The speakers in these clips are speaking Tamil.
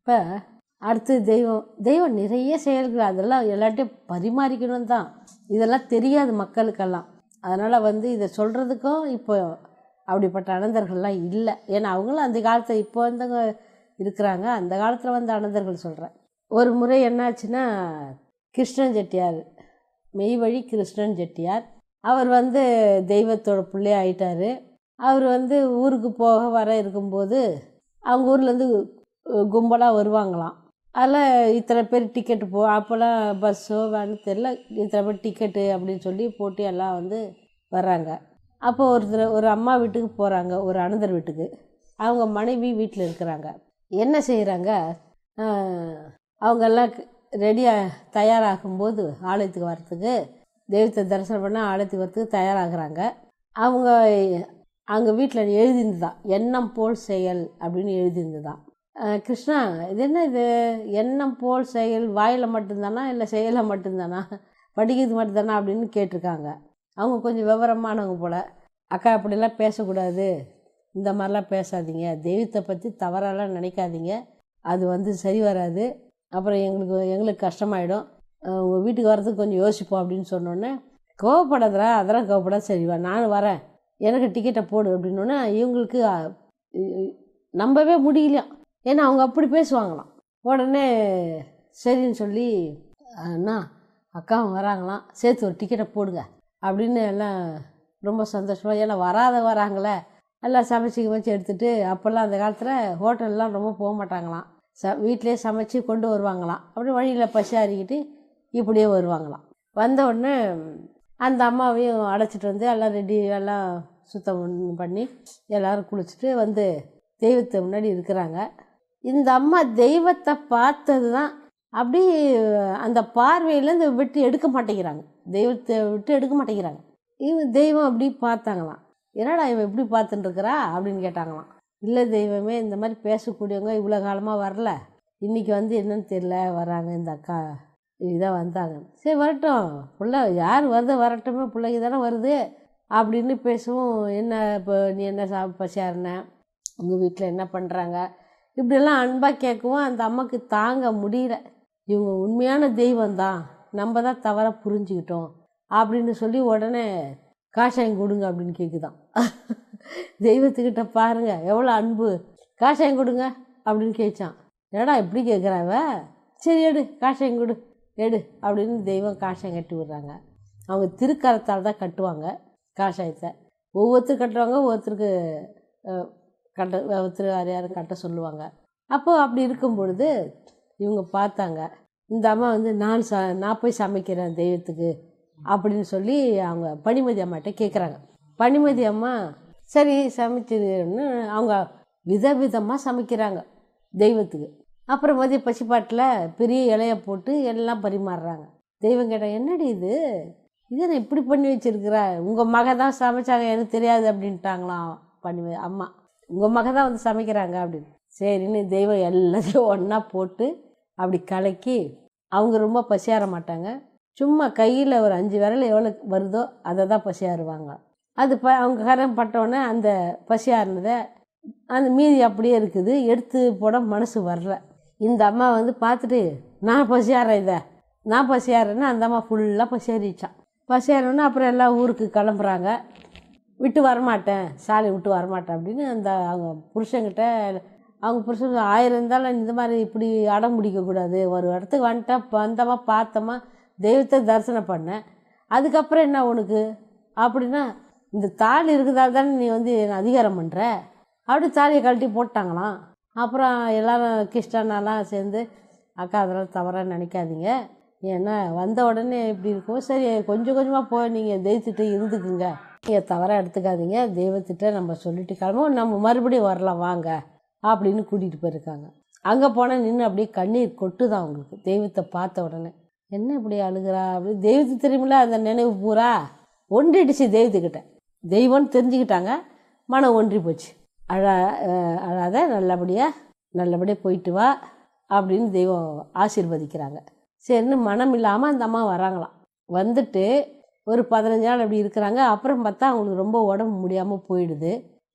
இப்போ அடுத்து தெய்வம் தெய்வம் நிறைய செயல்கள் அதெல்லாம் எல்லாட்டையும் பரிமாறிக்கணும் தான். இதெல்லாம் தெரியாது மக்களுக்கெல்லாம். அதனால் வந்து இதை சொல்கிறதுக்கும் இப்போ அப்படிப்பட்ட அனந்தர்கள்லாம் இல்லை. ஏன்னா அவங்களும் அந்த காலத்தில் இப்போ வந்தவங்க இருக்கிறாங்க. அந்த காலத்தில் வந்த அனந்தர்கள் சொல்கிறேன் ஒரு முறை என்னாச்சுன்னா கிருஷ்ணன் செட்டியார் மெய்வழி கிருஷ்ணன் செட்டியார். அவர் வந்து தெய்வத்தோட பிள்ளை ஆயிட்டார். அவர் வந்து ஊருக்கு போக வர இருக்கும்போது அவங்க ஊர்லேருந்து கும்பலாக வருவாங்களாம். அதில் இத்தனை பேர் டிக்கெட்டு போ அப்போல்லாம் பஸ்ஸோ வேனு தெரில இத்தனை பேர் டிக்கெட்டு அப்படின்னு சொல்லி போட்டு எல்லாம் வந்து வர்றாங்க. அப்போ ஒருத்தர் ஒரு அம்மா வீட்டுக்கு போகிறாங்க ஒரு அனந்தர் வீட்டுக்கு. அவங்க மனைவி வீட்டில் இருக்கிறாங்க. என்ன செய்கிறாங்க அவங்கெல்லாம் ரெடியாக தயாராகும்போது ஆலயத்துக்கு வரத்துக்கு தெய்வத்தை தரிசனம் பண்ண ஆழத்தி வரத்துக்கு தயாராகிறாங்க. அவங்க அங்கே வீட்டில் எழுதியிருந்துதான் எண்ணம் போல் செயல் அப்படின்னு எழுதியிருந்துதான் கிருஷ்ணா இது என்ன இது? எண்ணம் போல் செயல் வாயில் மட்டும்தானா? இல்லை செயலில் மட்டும்தானா? படிக்கிறது மட்டும்தானா? அப்படின்னு கேட்டிருக்காங்க. அவங்க கொஞ்சம் விவரமானவங்க போல். அக்கா அப்படிலாம் பேசக்கூடாது. இந்த மாதிரிலாம் பேசாதீங்க. தெய்வத்தை பற்றி தவறாலாம் நினைக்காதீங்க. அது வந்து சரி வராது. அப்புறம் எங்களுக்கு எங்களுக்கு கஷ்டமாயிடும். உங்கள் வீட்டுக்கு வரதுக்கு கொஞ்சம் யோசிப்போம் அப்படின்னு சொன்னோன்னே கோவப்படாதடா அதெல்லாம் கோவப்படாத சரிவா நானும் வரேன். எனக்கு டிக்கெட்டை போடு அப்படின்னோடனே இவங்களுக்கு நம்பவே முடியலையாம் ஏன்னா அவங்க அப்படி பேசுவாங்களாம். உடனே சரின்னு சொல்லி அண்ணா அக்காவும் வராங்களாம். சேர்த்து ஒரு டிக்கெட்டை போடுங்க. அப்படின்னு எல்லாம் ரொம்ப சந்தோஷமாக ஏன்னா வராத வராங்களே. எல்லாம் சமைச்சு வச்சு எடுத்துகிட்டு அப்போல்லாம் அந்த காலத்தில் ஹோட்டல்லாம் ரொம்ப போக மாட்டாங்களாம் ச வீட்டிலே சமைச்சு கொண்டு வருவாங்களாம். அப்படி வழியில் பசி அறிக்கிட்டு இப்படியே வருவாங்களாம். வந்த உடனே அந்த அம்மாவையும் அடைச்சிட்டு வந்து எல்லாம் ரெடி எல்லாம் சுத்தம் பண்ணி எல்லோரும் குளிச்சுட்டு வந்து தெய்வத்தை முன்னாடி இருக்கிறாங்க. இந்த அம்மா தெய்வத்தை பார்த்தது தான் அப்படி அந்த பார்வையிலேருந்து விட்டு எடுக்க மாட்டேங்கிறாங்க. தெய்வத்தை விட்டு எடுக்க மாட்டேங்கிறாங்க. இவன் தெய்வம் அப்படி பார்த்தாங்களாம். என்னடா இவன் எப்படி பார்த்துட்டு இருக்கிறா அப்படின்னு கேட்டாங்களாம். இல்லை தெய்வமே இந்த மாதிரி பேசக்கூடியவங்க இவ்வளோ காலமாக வரல. இன்றைக்கி வந்து என்னன்னு தெரில வராங்க இந்த அக்கா இதான் வந்தாங்க. சரி வரட்டும். பிள்ளை யார் வருது வரட்டுமே பிள்ளைங்க தானே வருது. அப்படின்னு பேசவும். என்ன இப்போ நீ என்ன சா பசியாருன உங்கள் வீட்டில் என்ன பண்ணுறாங்க இப்படியெல்லாம் அன்பாக கேட்கவும். அந்த அம்மாவுக்கு தாங்க முடியல. இவங்க உண்மையான தெய்வம் தான். நம்ம தான் தவறாக புரிஞ்சுக்கிட்டோம். அப்படின்னு சொல்லி உடனே காஷாயம் கொடுங்க அப்படின்னு கேட்குதான் தெய்வத்துக்கிட்ட பாருங்கள் எவ்வளோ அன்பு. காஷாயம் கொடுங்க அப்படின்னு கேட்சான் ஏடா எப்படி கேட்குறாவ சரி எடு. காஷாயம் கொடு. எடு அப்படின்னு தெய்வம் காஷாயம் கட்டி விடுறாங்க. அவங்க திருக்கரத்தால் தான் கட்டுவாங்க காஷாயத்தை. ஒவ்வொருத்தர் கட்டுவாங்க ஒவ்வொருத்தருக்கு கட்ட ஒருத்தர் யார் யாரும் கட்ட சொல்லுவாங்க. அப்போது அப்படி இருக்கும் பொழுது இவங்க பார்த்தாங்க இந்த அம்மா வந்து நான் ச நான் போய் சமைக்கிறேன் தெய்வத்துக்கு அப்படின்னு சொல்லி அவங்க பனிமதி அம்மாட்ட கேட்குறாங்க பனிமதி அம்மா சரி சமைச்சிருன்னு அவங்க விதவிதமாக சமைக்கிறாங்க தெய்வத்துக்கு. அப்புறம் மதிய பசிப்பாட்டில் பெரிய இலைய போட்டு எல்லாம் பரிமாறுறாங்க. தெய்வம் கேட்டால் என்னடி இது? இதை நான் இப்படி பண்ணி வச்சுருக்குற? உங்கள் மக தான் சமைச்சாங்க எனக்கு தெரியாது அப்படின்ட்டாங்களாம் பண்ணி அம்மா. உங்கள் மக தான் வந்து சமைக்கிறாங்க அப்படின்னு. சரின்னு தெய்வம் எல்லாத்தையும் ஒன்றா போட்டு அப்படி கலக்கி அவங்க ரொம்ப பசியாற மாட்டாங்க. சும்மா கையில் ஒரு அஞ்சு விரல் எவ்வளோ வருதோ அதை தான் பசியாறுவாங்க. அது ப அவங்க கரம் பட்டோன்னே அந்த பசியாறுனதை அந்த மீதி அப்படியே இருக்குது எடுத்து போட மனசு வரல. இந்த அம்மா வந்து பார்த்துட்டு நான் பசியாறேன் இதை. நான் பசியாறேன்னா அந்த அம்மா ஃபுல்லாக பசியாரிச்சான் பசியாறோன்னா அப்புறம் எல்லாம் ஊருக்கு கிளம்புறாங்க. விட்டு வரமாட்டேன். சாலை விட்டு வரமாட்டேன் அப்படின்னு அந்த அவங்க புருஷங்கிட்ட அவங்க புருஷன் ஆயிரம் இருந்தாலும் இந்த மாதிரி இப்படி அடம் பிடிக்கக்கூடாது ஒரு இடத்துக்கு வந்துட்டா வந்தமா பார்த்தோமா தெய்வத்தை தரிசனம் பண்ணேன் அதுக்கப்புறம் என்ன உனக்கு? அப்படின்னா இந்த தாலி இருக்கிறதால தானே நீ வந்து என்னை அதிகாரம் பண்ணுற அப்படி தாலியை கழட்டி போட்டாங்களாம். அப்புறம் எல்லோரும் கிருஷ்ணனாலாம் சேர்ந்து அக்கா அதெல்லாம் தவறாக நினைக்காதீங்க. ஏன்னா வந்த உடனே இப்படி இருக்கும். சரி கொஞ்சம் கொஞ்சமாக போய் நீங்கள் தெய்வத்திட்ட இருந்துக்குங்க. நீங்கள் தவறாக எடுத்துக்காதீங்க. தெய்வத்திட்ட நம்ம சொல்லிட்டு கிளம்பும் நம்ம மறுபடியும் வரலாம். வாங்க அப்படின்னு கூட்டிகிட்டு போயிருக்காங்க. அங்கே போனால் நின்று அப்படியே கண்ணீர் கொட்டுதான் அவங்களுக்கு. தெய்வத்தை பார்த்த உடனே என்ன இப்படி அழுகிறா? அப்படி தெய்வத்து தெரியுமில அந்த நினைவு பூரா ஒன்றிடுச்சு தெய்வத்துக்கிட்ட. தெய்வம்னு தெரிஞ்சுக்கிட்டாங்க. மனம் ஒன்றி போச்சு. அழ அழாத நல்லபடியாக நல்லபடியாக போயிட்டு வா அப்படின்னு தெய்வம் ஆசீர்வதிக்கிறாங்க. சரின்னு மனம் இல்லாமல் அந்த அம்மா வராங்களாம். வந்துட்டு ஒரு பதினஞ்சு நாள் அப்படி இருக்கிறாங்க. அப்புறம் பார்த்தா அவங்களுக்கு ரொம்ப உடம்பு முடியாமல் போயிடுது.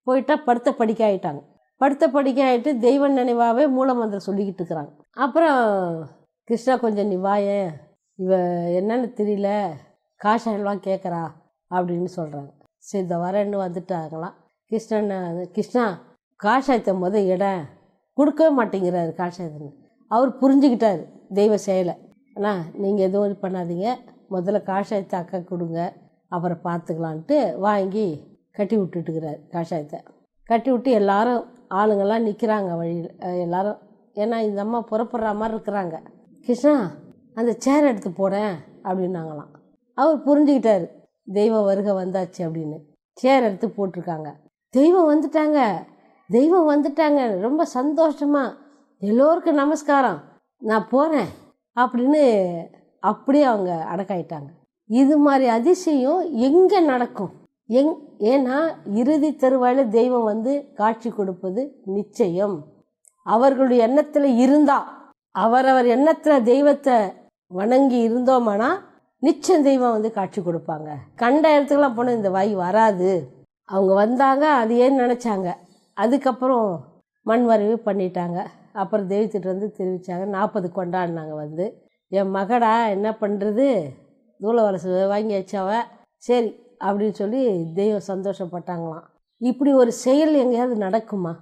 போயிட்டா படுத்த படிக்க ஆகிட்டாங்க படுத்த படிக்க ஆகிட்டு தெய்வ நினைவாகவே மூலமந்திரம் சொல்லிக்கிட்டு இருக்கிறாங்க. அப்புறம் கிருஷ்ணா கொஞ்சம் நீ வாயேன் இவ என்னன்னு தெரியல காஷாயம்லாம் கேட்குறா அப்படின்னு சொல்கிறாங்க சரி இந்த இன்னும் வந்துட்டாங்களாம். கிருஷ்ணன் கிருஷ்ணா காஷாயத்தை முத இடம் கொடுக்கவே மாட்டேங்கிறாரு காஷாயத்தை அவர் புரிஞ்சுக்கிட்டார் தெய்வ செயலை. அண்ணா நீங்கள் எதுவும் இது பண்ணாதீங்க. முதல்ல காஷாயத்தை அக்கா கொடுங்க. அப்புறம் பார்த்துக்கலான்ட்டு வாங்கி கட்டி விட்டுட்டுக்கிறார் காஷாயத்தை. கட்டி விட்டு எல்லாரும் ஆளுங்கள்லாம் நிற்கிறாங்க வழியில் எல்லாரும். ஏன்னா இந்த அம்மா புறப்படுற மாதிரி இருக்கிறாங்க. கிருஷ்ணா அந்த சேர் எடுத்து போடேன் அப்படின்னாங்களாம். அவர் புரிஞ்சுக்கிட்டாரு. தெய்வம் வருகை வந்தாச்சு அப்படின்னு. சேர் எடுத்து போட்டிருக்காங்க. தெய்வம் வந்துட்டாங்க. தெய்வம் வந்துட்டாங்க. ரொம்ப சந்தோஷமா. எல்லோருக்கும் நமஸ்காரம். நான் போகிறேன் அப்படின்னு அப்படியே அவங்க அடக்காயிட்டாங்க. இது மாதிரி அதிசயம் எங்கே நடக்கும்? எங் ஏன்னா இறுதி தருவாயில் தெய்வம் வந்து காட்சி கொடுப்பது நிச்சயம். அவர்களுடைய எண்ணத்தில் இருந்தா அவரவர் எண்ணத்தில் தெய்வத்தை வணங்கி இருந்தோமானா நிச்சயம் தெய்வம் வந்து காட்சி கொடுப்பாங்க. கண்ட இடத்துக்கெல்லாம் போனால் இந்த வாய் வராது. அவங்க வந்தாங்க அது ஏன்னு நினச்சாங்க. அதுக்கப்புறம் மண் வரைவு பண்ணிட்டாங்க. அப்புறம் தெய்வத்திட்டு வந்து தெரிவித்தாங்க நாற்பது கொண்டாடினாங்க வந்து. என் மகடா என்ன பண்ணுறது தூள வலசு வாங்கி வச்சாவ சரி அப்படின்னு சொல்லி தெய்வம் சந்தோஷப்பட்டாங்களாம். இப்படி ஒரு செயல் எங்கேயாவது நடக்குமா?